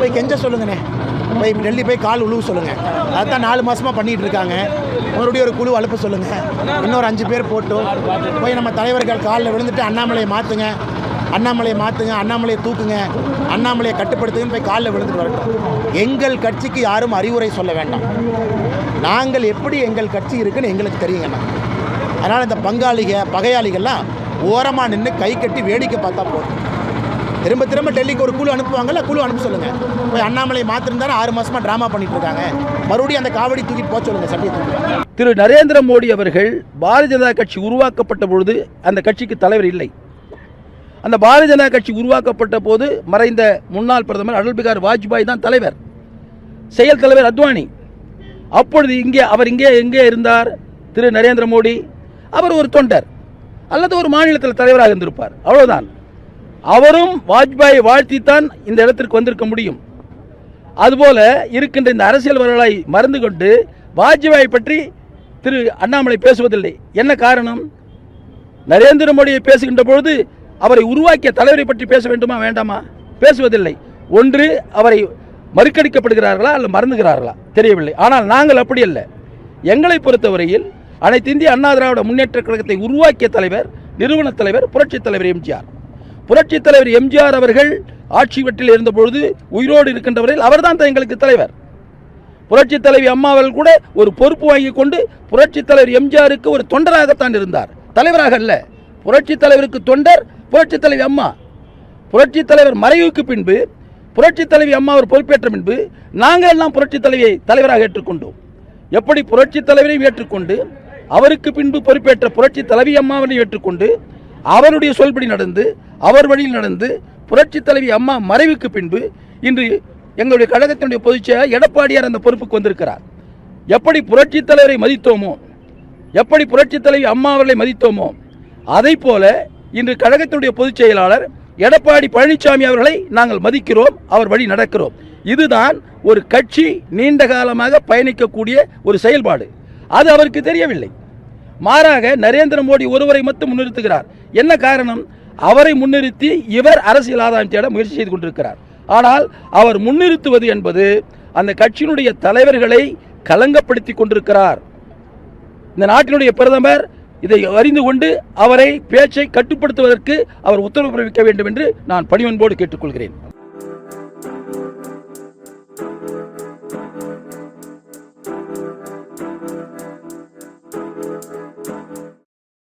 போய் கெஞ்ச சொல்லுங்கண்ணே. போய் டெல்லி போய் கால் உழுவு சொல்லுங்கள் அதுதான் நாலு மாதமாக பண்ணிகிட்டு இருக்காங்க மறுபடியும் ஒரு குழு அழுப்ப சொல்லுங்கள் இன்னொரு அஞ்சு பேர் போட்டு போய் நம்ம தலைவர்கள் காலில் விழுந்துட்டு அண்ணாமலையை மாற்றுங்க அண்ணாமலையை மாற்றுங்க அண்ணாமலையை தூக்குங்க. அண்ணாமலையை கட்டுப்படுத்துங்கன்னு போய் காலில் விழுந்துட்டு வரட்டும். எங்கள் கட்சிக்கு யாரும் அறிவுரை சொல்ல வேண்டாம். நாங்கள் எப்படி எங்கள் கட்சி இருக்குன்னு எங்களுக்கு தெரியுங்கண்ணா அதனால் இந்த பங்காளிக பகையாளிகள்லாம் ஓரமாக நின்று கை கட்டி வேடிக்கை பார்த்தா போதும். திரும்ப திரும்ப டெல்லிக்கு ஒரு குழு அனுப்புவாங்கல்ல குழு அனுப்ப சொல்லுங்கள் போய் அண்ணாமலை மாத்திருந்தாலும் ஆறு மாதமாக ட்ராமா பண்ணிட்டு இருக்காங்க மறுபடியும் அந்த காவடி தூக்கிட்டு போக சொல்லுங்கள் சட்டியை தூக்கி திரு நரேந்திர மோடி அவர்கள் பாரதிய ஜனதா கட்சி உருவாக்கப்பட்ட பொழுது அந்த கட்சிக்கு தலைவர் இல்லை. அந்த பாரதிய ஜனதா கட்சி உருவாக்கப்பட்ட போது மறைந்த முன்னாள் பிரதமர் அடல் பிகார் வாஜ்பாய் தான் தலைவர். செயல் தலைவர் அத்வானி. அப்பொழுது இங்கே அவர் இங்கே எங்கே இருந்தார்? திரு நரேந்திர மோடி. அவர் ஒரு தொண்டர். அல்லது ஒரு மாநிலத்தில் தலைவராக இருந்திருப்பார். அவ்வளோதான் அவரும் வாஜ்பாயை வாழ்த்தித்தான் இந்த இடத்திற்கு வந்திருக்க முடியும். அதுபோல இருக்கின்ற இந்த அரசியல்வாதிகளை மறந்து கொண்டு வாஜ்பாய் பற்றி திரு அண்ணாமலை பேசுவதில்லை. என்ன காரணம்? நரேந்திர மோடியை பேசுகின்ற பொழுது அவரை உருவாக்கிய தலைவரை பற்றி பேச வேண்டுமா வேண்டாமா? பேசுவதில்லை. ஒன்று அவரை மறுக்கடிக்கப்படுகிறார்களா அல்ல மறந்துகிறார்களா? தெரியவில்லை. ஆனால் நாங்கள் அப்படி அல்ல. எங்களை பொறுத்தவரையில் அனைத்து இந்திய அண்ணா திராவிட முன்னேற்ற கழகத்தை உருவாக்கிய தலைவர் நிறுவன தலைவர் புரட்சித் தலைவர் எம்ஜிஆர். புரட்சித் தலைவர் எம்ஜிஆர் அவர்கள் ஆட்சி வெற்றில் இருந்த பொழுது உயிரோடு இருக்கின்றவரையில் அவர்தான் எங்களுக்கு தலைவர். புரட்சித் தலைவி அம்மா அவர்கள் கூட ஒரு பொறுப்பு வாங்கி கொண்டு புரட்சித் தலைவர் எம்ஜிஆருக்கு ஒரு தொண்டராகத்தான் இருந்தார். தலைவராக அல்ல புரட்சித் தலைவருக்கு தொண்டர் புரட்சித் தலைவி அம்மா. புரட்சித் தலைவர் மறைவுக்கு பின்பு புரட்சித் தலைவி அம்மா அவர் பொறுப்பேற்ற பின்பு நாங்கள் எல்லாம் புரட்சித் தலைவியை தலைவராக ஏற்றுக்கொண்டோம். எப்படி புரட்சித் தலைவரையும் ஏற்றுக்கொண்டு அவருக்கு பின்பு பொறுப்பேற்ற புரட்சி தலைவி அம்மாவையும் ஏற்றுக்கொண்டு அவருடைய சொல்படி நடந்து அவர் வழியில் நடந்து புரட்சித் தலைவி அம்மா மறைவுக்கு பின்பு இன்று எங்களுடைய கழகத்தினுடைய பொதுச்செயலர் எடப்பாடியார் அந்த பொறுப்புக்கு வந்திருக்கிறார். எப்படி புரட்சித் தலைவரை மதித்தோமோ எப்படி புரட்சித் தலைவி அம்மா அவர்களை மதித்தோமோ அதை போல இன்று கழகத்தினுடைய பொதுச் செயலாளர் எடப்பாடி பழனிசாமி அவர்களை நாங்கள் மதிக்கிறோம் அவர் வழி நடக்கிறோம். இதுதான் ஒரு கட்சி நீண்ட காலமாக பயணிக்கக்கூடிய ஒரு செயல்பாடு. அது அவருக்கு தெரியவில்லை. மாறாக நரேந்திர மோடி ஒருவரை மட்டும் முன்னிறுத்துகிறார். என்ன காரணம்? அவரை முன்னிறுத்தி இவர் அரசியல் ஆதாயம் தேட முயற்சி செய்து கொண்டிருக்கிறார். ஆனால் அவர் முன்னிறுத்துவது என்பது அந்த கட்சியினுடைய தலைவர்களை கலங்கப்படுத்தி கொண்டிருக்கிறார். இந்த நாட்டினுடைய பிரதமர் இதை அறிந்து கொண்டு அவரை பேச்சை கட்டுப்படுத்துவதற்கு அவர் உத்தரவு பிறப்பிக்க வேண்டும் என்று நான் பணிவன்போடு கேட்டுக்கொள்கிறேன்.